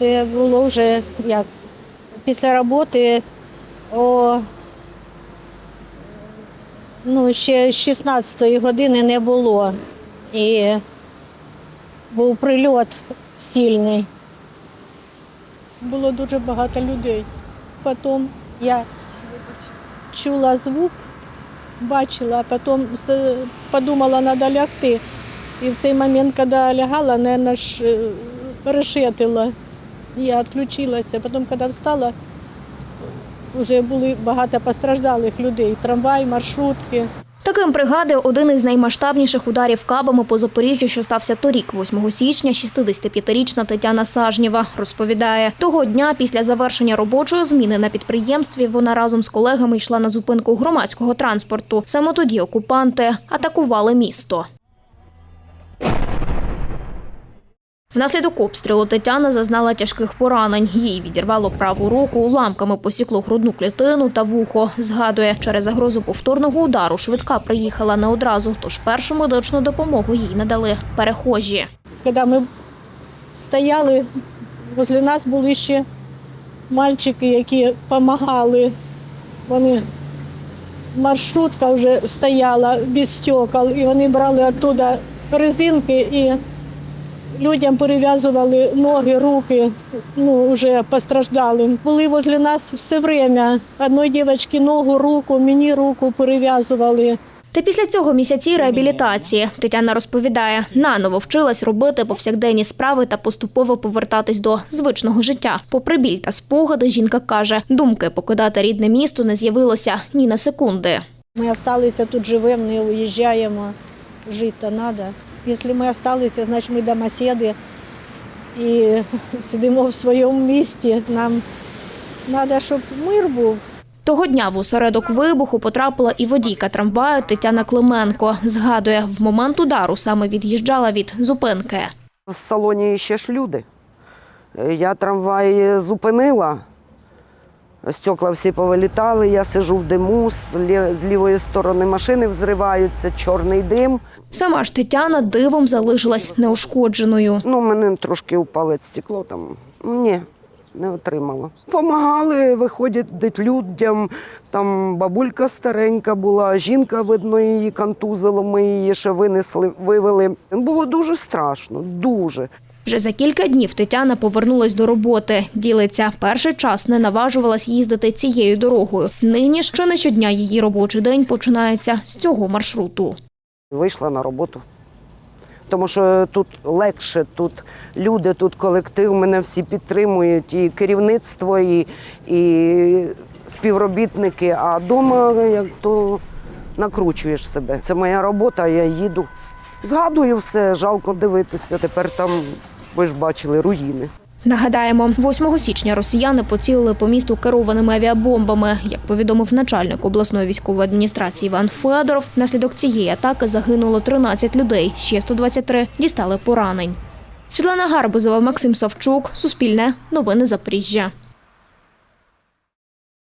Це було вже як після роботи о ну, ще 16-ї години не було. І був прильот сильний. Було дуже багато людей. Потім я чула звук, бачила, а потім подумала, треба лягти. І в цей момент, коли лягала, мабуть, ж е, решетила. Я відключилася. Потім, коли встала, вже були багато постраждалих людей. Трамвай, маршрутки. Таким пригадує один із наймасштабніших ударів кабами по Запоріжжю, що стався торік, 8 січня, 65-річна Тетяна Сажнєва. Розповідає, того дня після завершення робочої зміни на підприємстві вона разом з колегами йшла на зупинку громадського транспорту. Саме тоді окупанти атакували місто. Внаслідок обстрілу Тетяна зазнала тяжких поранень. Їй відірвало праву руку, уламками посікло грудну клітину та вухо. Згадує, через загрозу повторного удару швидка приїхала не одразу, тож першу медичну допомогу їй надали перехожі. Коли ми стояли, возле нас були ще мальчики, які допомагали. Вони маршрутка вже стояла без стекол, і вони брали оттуда резинки і людям перев'язували ноги, руки, ну, вже постраждали. Були возле нас все время. Одної дівчинки ногу, руку, мені руку перев'язували. Та після цього місяці реабілітації Тетяна розповідає, наново вчилась робити повсякденні справи та поступово повертатись до звичного життя. Попри біль та спогади, жінка каже, думки покидати рідне місто не з'явилося ні на секунди. Ми залишилися тут живемо, не уїжджаємо. Жити треба. Якщо ми залишилися, значить ми домоседи і сидимо в своєму місті. Нам треба, щоб мир був. Того дня в осередок вибуху потрапила і водійка трамваю Тетяна Клименко. Згадує, в момент удару саме від'їжджала від зупинки. В салоні ще ж люди. Я трамвай зупинила, стекла всі повилітали, я сижу в диму, з лі- з лівої сторони машини взриваються, чорний дим. Сама ж Тетяна дивом залишилась неушкодженою. Ну, мене трошки упало стекло там. Ні, не отримала. Помагали, виходять людям. Там бабулька старенька була, жінка, видно, її контузило, ми її ще винесли, вивели. Було дуже страшно, дуже. Вже за кілька днів Тетяна повернулась до роботи. Ділиться, перший час не наважувалась їздити цією дорогою. Нині чи не щодня її робочий день починається з цього маршруту. Вийшла на роботу. Тому що тут легше, тут люди, тут колектив, мене всі підтримують, і керівництво, і, і співробітники. А вдома як то накручуєш себе. Це моя робота, я їду. Згадую все, жалко дивитися. Тепер там, ви ж бачили, руїни. Нагадаємо, 8 січня росіяни поцілили по місту керованими авіабомбами. Як повідомив начальник обласної військової адміністрації Іван Федоров, внаслідок цієї атаки загинуло 13 людей, ще 123 дістали поранень. Світлана Гарбузова, Максим Савчук, Суспільне, Новини Запоріжжя.